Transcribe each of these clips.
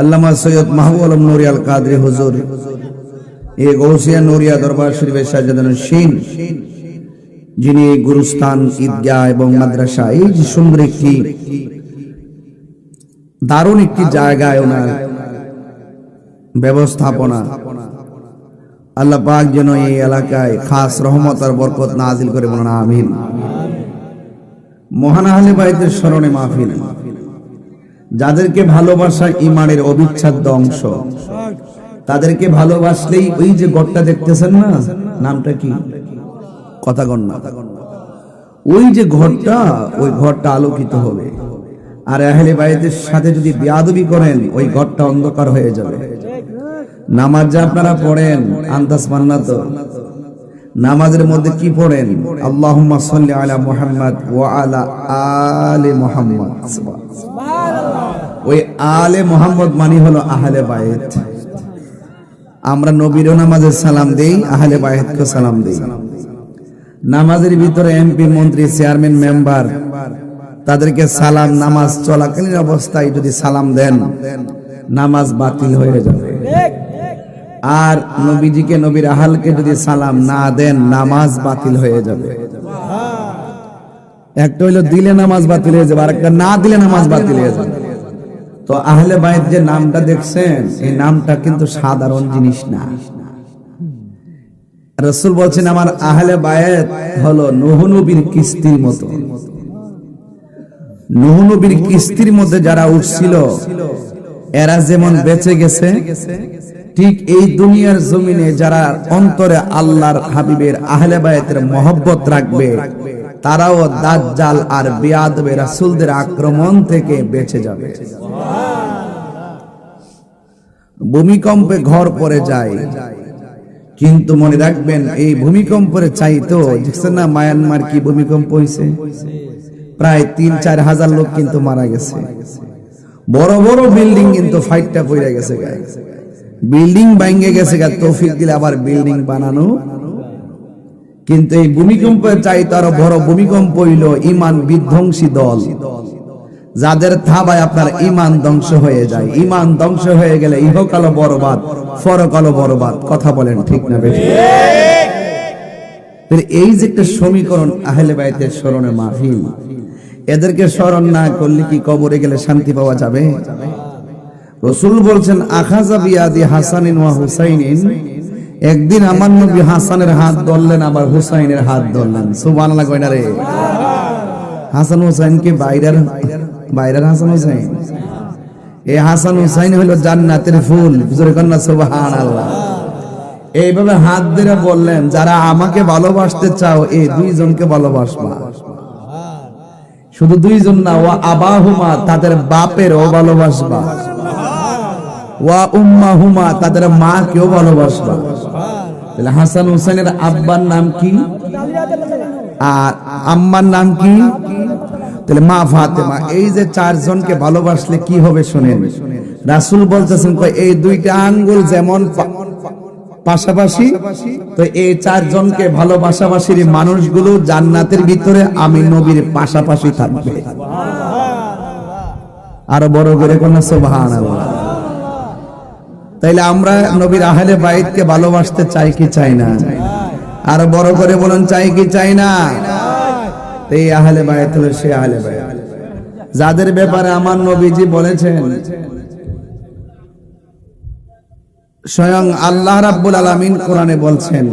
আল্লামা সৈয়দ মাহবুব আলম নুরিয়াল কাদরি হুজুর এই গৌসিয়া নুরিয়া দরবার শরীফের সাজাদান শিন যিনি গুরুস্থান, ঈদগাহ এবং মাদ্রাসা, এই যে সুন্দর একটি দারুণ একটি জায়গায় ওনার ব্যবস্থাপনা। আল্লাহ পাক যেন এই এলাকায় খাস রহমত আর বরকত নাজিল করে বলুন, আমিন। মহান আহলে বাইতের স্মরণে মাহফিল। যাদেরকে ভালোবাসা ইমানের অবিচ্ছেদ্য অংশ, তাদেরকে ভালোবাসলেই ওই যে গড়টা দেখতেছেন না, নামটা কি? কথা গণ না ওই যে ঘরটা, ওই ঘরটা আলোকিত হবে। আর আহলে বাইতের সাথে যদি বিয়াদবি করেন, ওই ঘরটা অন্ধকার হয়ে যাবে। নামাজ যা আপনারা পড়েন, আন্দাজ মান্না তো? নামাজের মধ্যে কি পড়েন? আল্লাহুম্মা সাল্লি আলা মুহাম্মদ ওয়া আলা আলে মুহাম্মদ। ওই আলে মোহাম্মদ মানি হলো আহলে বায়েত আমরা নবীরও নামাজের সালাম দেই, আহলে বায়েতকে সালাম দেই। নামাজের ভিতরে এমপি, মন্ত্রী, চেয়ারম্যান, মেম্বার, তাদেরকে সালাম, নামাজ চলাকালীন অবস্থায় যদি সালাম দেন, নামাজ বাতিল হয়ে যাবে। আর নবীজিকে, নবীর আহালকে যদি সালাম না দেন, নামাজ বাতিল হয়ে যাবে। একটা হইল দিলে নামাজ বাতিল হয়ে যাবে, আর একটা না দিলে নামাজ বাতিল হয়ে যাবে। তো আহলে বাইত যে নামটা দেখছেন, এই নামটা কিন্তু সাধারণ জিনিস না। রসুল বলছেন, আমার আহলে বায়াত হলো নহনবীর কিস্তির মতো। নহনবীর কিস্তির মধ্যে যারা উঠছিল, এরা যেমন বেঁচে গেছে, ঠিক এই দুনিয়ার জমিনে যারা অন্তরে আল্লাহর হাবিবের আহলে বায়াতের মহব্বত রাখবে তারাও দাজ্জাল আর বিয়াদবে রাসূলদের আক্রমণ থেকে বেঁচে যাবে। ভূমিকম্পে ঘর পড়ে যায়। কিন্তু মনে রাখবেন, এই ভূমিকম্পের চাইতো না মায়ানমার কি ভূমিকম্প হয়েছে প্রায় তিন, চার হাজার লোক কিন্তু মারা গেছে। বড় বড় বিল্ডিং কিন্তু ফাইটটা পড়ে গেছে বিল্ডিং ভাঙ্গে গেছে তৌফিক দিলে আবার বিল্ডিং বানানো কিন্তু এই ভূমিকম্পের চাইতো আরও বড় ভূমিকম্প হইল ইমান বিধ্বংসী দল। যাদের থাবায় আপনার ইমান ধ্বংস হয়ে যায়। ইমান ধ্বংস হয়ে গেলে ইহকালো বরবাদ পরকালো বরবাদ। কথা বলেন ঠিক না বেশি এই যে একটা সমীকরণ আহলে বাইতের স্মরণে মাহফিল এদেরকে স্মরণ না করলে কি কবরে গেলে শান্তি পাওয়া যাবে? রসুল বলছেন আখাজা বিয়াদি হাসানিন ওয়া হুসাইনিন একদিন আমার নবী হাসানের হাত ধরলেন, আবার হুসাইনের হাত ধরলেন। সুবহানাল্লাহ কয়না হাসান হুসাইন কি বাইরের বাইরের হাসান হুসাইন? এই হাসান হুসাইন হলো জান্নাতের ফুল। জোরে কন্যা সুবহানাল্লাহ। এইভাবে হাত ধরে বললেন, যারা আমাকে ভালোবাসতে চাও এই দুইজনকে ভালোবাসবা। শুধু দুইজন না ও আবাহুমা, তাদের বাপেরও ভালোবাসবা। ওয়া তাদের মা কেও ভালোবাসবা। তাহলে হাসান হুসাইনের আব্বার নাম কি? আর আম্মার নাম কি? তাহলে মা ফাতেমা, এই যে চারজনকে ভালোবাসলে কি হবে শুনেন। রাসূল বলতেছেন এই দুইটা আঙ্গুল যেমন পাশাপাশি তো এই চারজনকে ভালোবাসাবাসীর মানুষগুলো জান্নাতের ভিতরে আমি নবীর পাশাপাশি থাকবে। আরও বড় করে কোন সুবহানাল্লাহ। তাইলে আমরা নবীর আহলে বাইতকে ভালোবাসতে চাই কি চাই না? আর বড় করে বলুন, চাই কি চাই না? এই আহলে বাইত হলো সে আহলে বাইত। যাদের ব্যাপারে আমার নবীজি বলেছেন, স্বয়ং আল্লাহ রাব্বুল আলামিন কোরআনে বলছেন,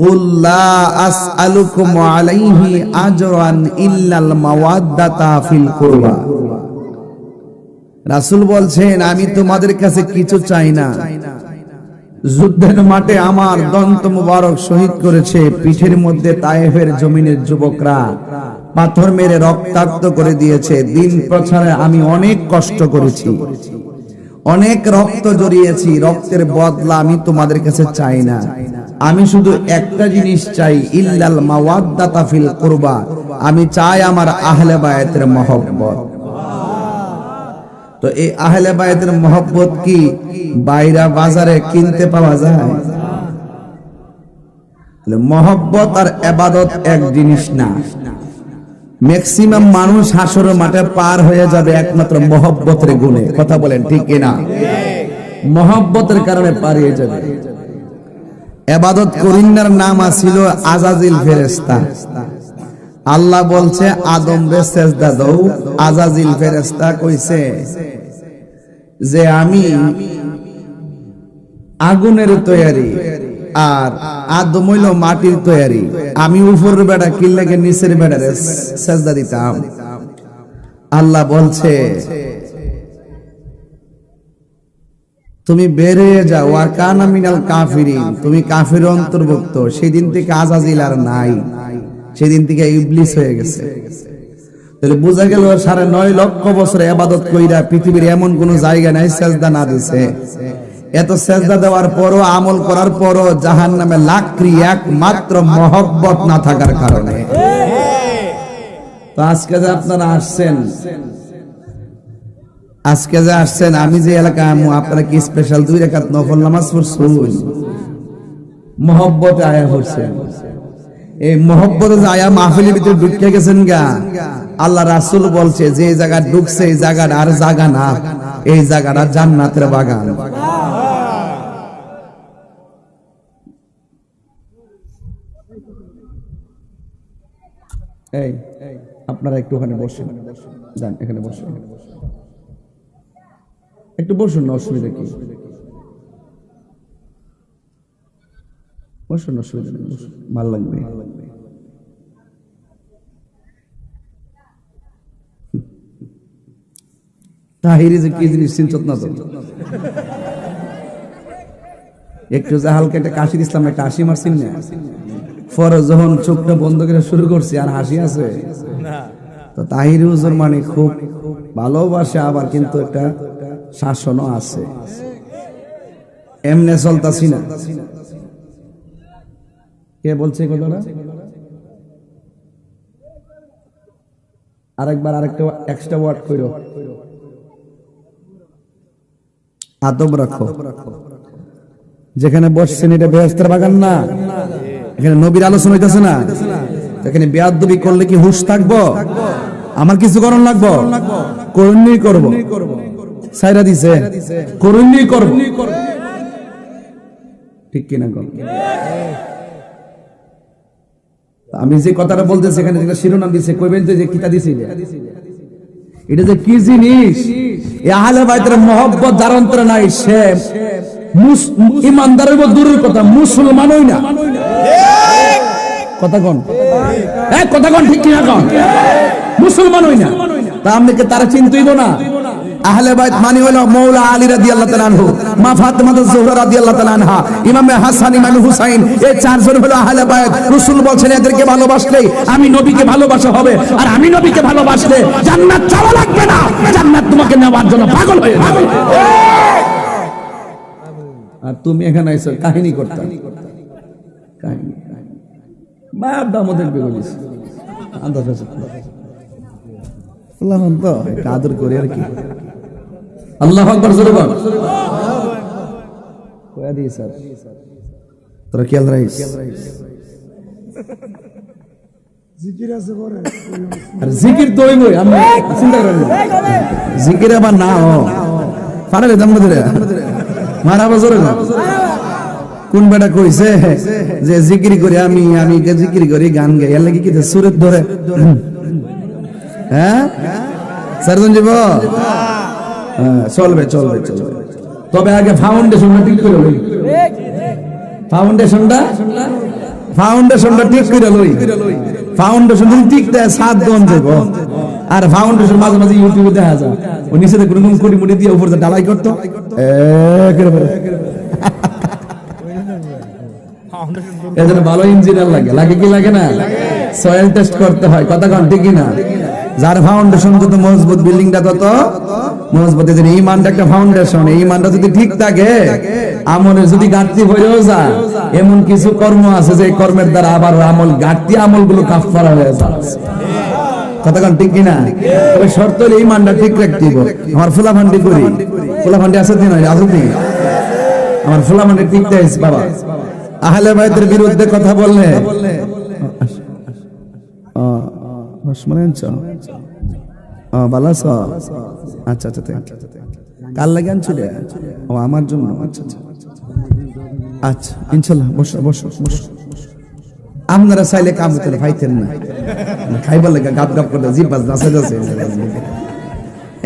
কুল লা আসআলুকুম আলাইহি আজরান ইল্লাল মাওয়াদ্দাতা ফিল কুরবা। রাসূল বলছেন, আমি তোমাদের কাছে কিছু চাই না। যুদ্ধের মাঠে আমার দন্ত মুবারক শহীদ করেছে। পিঠের মধ্যে তায়েফের জমিনের যুবকরা পাথর মেরে রক্তাক্ত করে দিয়েছে। দিন প্রচারে আমি অনেক কষ্ট করেছি। অনেক রক্ত জড়িয়েছি। রক্তের বদলা আমি তোমাদের কাছে চাই না। আমি শুধু একটা জিনিস চাই, ইল্লাল মাওয়াদ্দাতা ফিল কুরবা। আমি চাই আমার আহলে বায়াতের মহব্বত। তো এই আহলে বায়াতের মহব্বত কি বাইরা বাজারে কিনতে পাওয়া যায়? মহব্বত আর এবাদত এক জিনিস না। ম্যাক্সিমাম মানুষ হাসর মাঠে পার হয়ে যাবে একমাত্র মহব্বতের গুণে। কথা বলেন ঠিক কিনা মহব্বতের কারণে পার হয়ে যাবে। এবাদত করিন্নার নাম আছিল আজাজিল ফেরেস্তা আল্লাহ বলছে আদম রে দাও। আজাজিল ফেরেস্তা কইছে যে আমি আগুনের তৈয়ারি আর আদম হইল মাটির তৈয়ারি। আমি উপরের বেড়া কিল্লাকে নিচের বেড়ারে সেজদা দিতাম। আল্লাহ বলছে, তুমি বের হয়ে যাও। ওয়াকানা মিনাল কাফিরিন, তুমি কাফির অন্তর্ভুক্ত। সেদিন থেকে আজাজিল আর নাই। সেদিন থেকে ইবলিস হয়ে গেছে। তাহলে বোঝা গেল সাড়ে নয় লক্ষ বছর আবাদত কইরা পৃথিবীর এমন কোন জায়গা নাই, সেজদা না দিছে। এত সেজদা দেওয়ার পরও, আমল করার পরও জাহান নামে লাকড়ি একমাত্র মহব্বত না থাকার কারণে। তো আজকে যে আপনারা আসছেন, আজকে যে আসছেন, আমি যে এলাকা আমু আপনারা কি স্পেশাল দুই রেখাত নফল নামাজ পড়ছুন? মহব্বতে আয়া পড়ছেন। এই মহব্বতে আয়া মাহফিলের ভিতরে ঢুকে গেছেন গা, আল্লাহ রাসূল বলছে, যে জায়গা ঢুকছে, এই জায়গাটা আর জায়গা না, এই জায়গাটা জান্নাতের বাগান। এই, আপনারা একটু ওখানে বসেন, যান, এখানে বসেন। একটু বসুন অসুবিধা কি? বসুন অসুবিধা নেই। ভালো লাগবে। তাহিরি যে কি জিনিস না একটু কাশির ইসলাম, একটা হাসি মারছেন না? যখন চোখটা বন্ধ করে শুরু করছি, আর হাসি আছে? তো তাহির হুজুর মানে খুব ভালোবাসে, আবার কিন্তু একটা শাসনও আছে। এমনে চলতাছি না। কে বলছে কথাটা? আরেকবার আরেকটা এক্সট্রা ওয়ার্ড করো আদব রাখো। যেখানে বসছেন এটা বেহেস্তের বাগান না। এখানে নবীর আলোচনা হইতেছে না। এখানে বেয়াদবি করলে কি হুশ থাকব? আমার কিছু করণ লাগবো? করুণই করব। সাইরা দিছে। করুণই করব। ঠিক কিনা কর আমি যে কথাটা বলতেছি এখানে যেটা শিরোনাম দিছে কইবেন যে কিতা দিছি এটা? যে কি জিনিস? আহলে বাইতের মহব্বত যার অন্তরে নাই, সে ইমানদারের দূরের কথা মুসলমানই না। কথা কোন। কথা কোন, ঠিক কিনা কোন? মুসলমানই না। তা আপনি কি তারা চিন্তিত না? আহলে বাইত হলো মৌলা আলী রাদিয়াল্লাহু তাআলা আনহু, মা যোহরা রাদিয়াল্লাহু তাআলা আনহা, ইমাম হাসান, ইমাম হুসাইন এই চারজন হলো আহলে বাইত। রাসূল এদেরকে ভালোবাসলে আমি নবীকে ভালোবাসা হবে, আর আমি নবীকে ভালোবাসলে জান্নাত চাওয়া লাগবে না। জান্নাত তোমাকে নেওয়ার জন্য পাগল হয়ে যাবে। আর তুমি এখানে আইছো, কাহিনী করতে আদর করি আর কি। আল্লাহ আকবার জোরে বল। কয়া দিই স্যার? তোরা খেয়াল রাখিস আর জিকির তো হইবই আমি চিন্তা করেন না। জিকির আবার না ও। পারে দাম ধরে মারা বছরে কোন বেটা কইছে যে জিকির করি আমি আমি জিকির করি গান গাই। এর লাগি কি সুরের ধরে? হ্যাঁ? সারজন জীব চলবে চলবে চলবে। তবে আগে ফাউন্ডেশনটা ঠিক করে লই। ফাউন্ডেশনটা ফাউন্ডেশনটা ঠিক করে লই। ফাউন্ডেশন যদি ঠিক দেয়, সাত দন যাব আর ফাউন্ডেশন মাঝে মাঝে ইউটিউবে দেখা যায়। ও নিচে থেকে কোনো কোটি মুটি দিয়ে উপরে ডালাই করতো। এজন্য ভালো ইঞ্জিনিয়ার লাগে। লাগে কি লাগে না? সয়েল টেস্ট করতে হয়। কথা কন, ঠিক না যার ফাউন্ডেশন যত মজবুত বিল্ডিংটা তত মজবুত। এই ইমানটা একটা ফাউন্ডেশন এই ইমানটা যদি ঠিক থাকে, আমলের যদি ঘাটতি হয়েও যায়, এমন কিছু কর্ম আছে যে কর্মের দ্বারা আবার আমল ঘাটতি আমলগুলো কাফারা হয়ে যায়। কতক্ষণ ঠিক কিনা? তবে শর্ত হলে ইমানটা ঠিক রাখতে হবে। আমার ফুলাফান্ডি করি। ফুলাফান্ডি আছে দিন আছে দিন আমার ফুলাফান্ডি ঠিক দেয়, বাবা। আহলে বাইতের বিরুদ্ধে কথা বললে আচ্ছা আচ্ছা. কার লাগে ও, আমার জন্য। আচ্ছা আচ্ছা। আপনারা চাইলে কাম করে না। খাইবার লাগে গাপ গাপ করে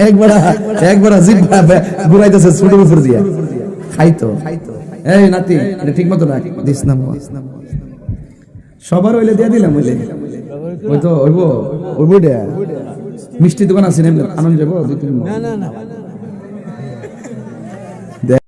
একবার একবার জিভ ঘুরাইতেছে খাইতো। নাতি সবার হইলে দিয়ে দিলাম ওই তো ওইব ওইব মিষ্টি দোকান আছে আনন্দ যাব না না না।